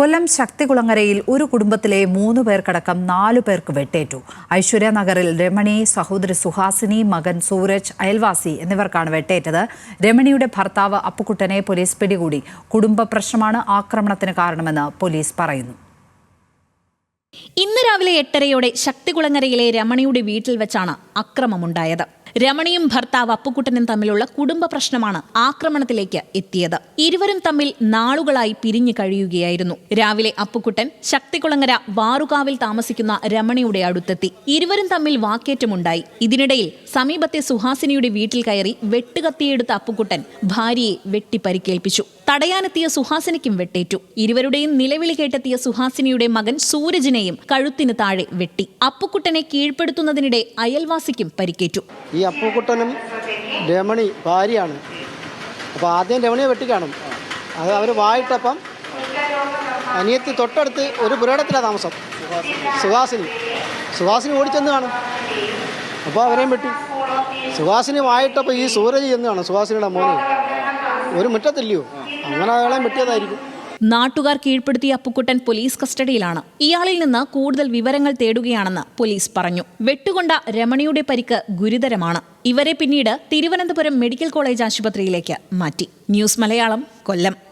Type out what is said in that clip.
കൊല്ലം ശക്തികുളങ്ങരയിൽ ഒരു കുടുംബത്തിലെ മൂന്ന് പേർക്കടക്കം നാലു പേർക്ക് വെട്ടേറ്റു. ഐശ്വര്യ നഗറിൽ രമണി സഹോദരി സുഹാസിനി മകൻ സൂരജ് അയൽവാസി എന്നിവർക്കാണ് വെട്ടേറ്റത്. രമണിയുടെ ഭർത്താവ് അപ്പുക്കുട്ടനെ പോലീസ് പിടികൂടി. കുടുംബ പ്രശ്നമാണ് ആക്രമണത്തിന് കാരണമെന്ന് പോലീസ് പറയുന്നു. ഇന്ന് രാവിലെ എട്ടരയോടെ ശക്തികുളങ്ങരയിലെ രമണിയുടെ വീട്ടിൽ വെച്ചാണ് അക്രമമുണ്ടായത്. രമണിയും ഭർത്താവ് അപ്പുക്കുട്ടനും തമ്മിലുള്ള കുടുംബ പ്രശ്നമാണ് ആക്രമണത്തിലേക്ക് എത്തിയത്. ഇരുവരും തമ്മിൽ നാളുകളായി പിരിഞ്ഞു കഴിയുകയായിരുന്നു. രാവിലെ അപ്പുക്കുട്ടൻ ശക്തികുളങ്ങര വാറുകാവിൽ താമസിക്കുന്ന രമണിയുടെ അടുത്തെത്തി. ഇരുവരും തമ്മിൽ വാക്കേറ്റമുണ്ടായി. ഇതിനിടയിൽ സമീപത്തെ സുഹാസിനിയുടെ വീട്ടിൽ കയറി വെട്ടുകത്തിയെടുത്ത അപ്പുക്കുട്ടൻ ഭാര്യയെ വെട്ടിപ്പരിക്കേൽപ്പിച്ചു. തടയാനെത്തിയ സുഹാസിനിക്കും വെട്ടേറ്റു. ഇരുവരുടെയും നിലവിളി കേട്ടെത്തിയ സുഹാസിനിയുടെ മകൻ സൂരജിനെയും കഴുത്തിന് താഴെ വെട്ടി. അപ്പുക്കുട്ടനെ കീഴ്പ്പെടുത്തുന്നതിനിടെ അയൽവാസിക്കും പരിക്കേറ്റു. അപ്പൂക്കുട്ടനും രമണി ഭാര്യയാണ്. അപ്പോൾ ആദ്യം രമണിയെ വെട്ടിക്കാണും അത് അവർ വായിട്ടപ്പം അനിയത്തി തൊട്ടടുത്ത് ഒരു പുരയിടത്തിലാണ് താമസം. സുഹാസിനി. സുഹാസിനി ഓടിച്ചെന്ന് കാണും. അപ്പോൾ അവരെയും വെട്ടി. സുഹാസിനി വായിട്ടപ്പോൾ ഈ സൂരജ് എന്ന് കാണും. സുഹാസിനിയുടെ മോനെ. ഒരു മുറ്റത്തില്ലയോ? അങ്ങനെ അയാളെയും വെട്ടിയതായിരിക്കും. നാട്ടുകാർ കീഴ്പ്പെടുത്തിയ അപ്പുക്കുട്ടൻ പോലീസ് കസ്റ്റഡിയിലാണ്. ഇയാളിൽ നിന്ന് കൂടുതൽ വിവരങ്ങൾ തേടുകയാണെന്ന് പോലീസ് പറഞ്ഞു. വെട്ടുകൊണ്ട രമണിയുടെ പരിക്ക് ഗുരുതരമാണ്. ഇവരെ പിന്നീട് തിരുവനന്തപുരം മെഡിക്കൽ കോളേജ് ആശുപത്രിയിലേക്ക് മാറ്റി. ന്യൂസ് മലയാളം കൊല്ലം.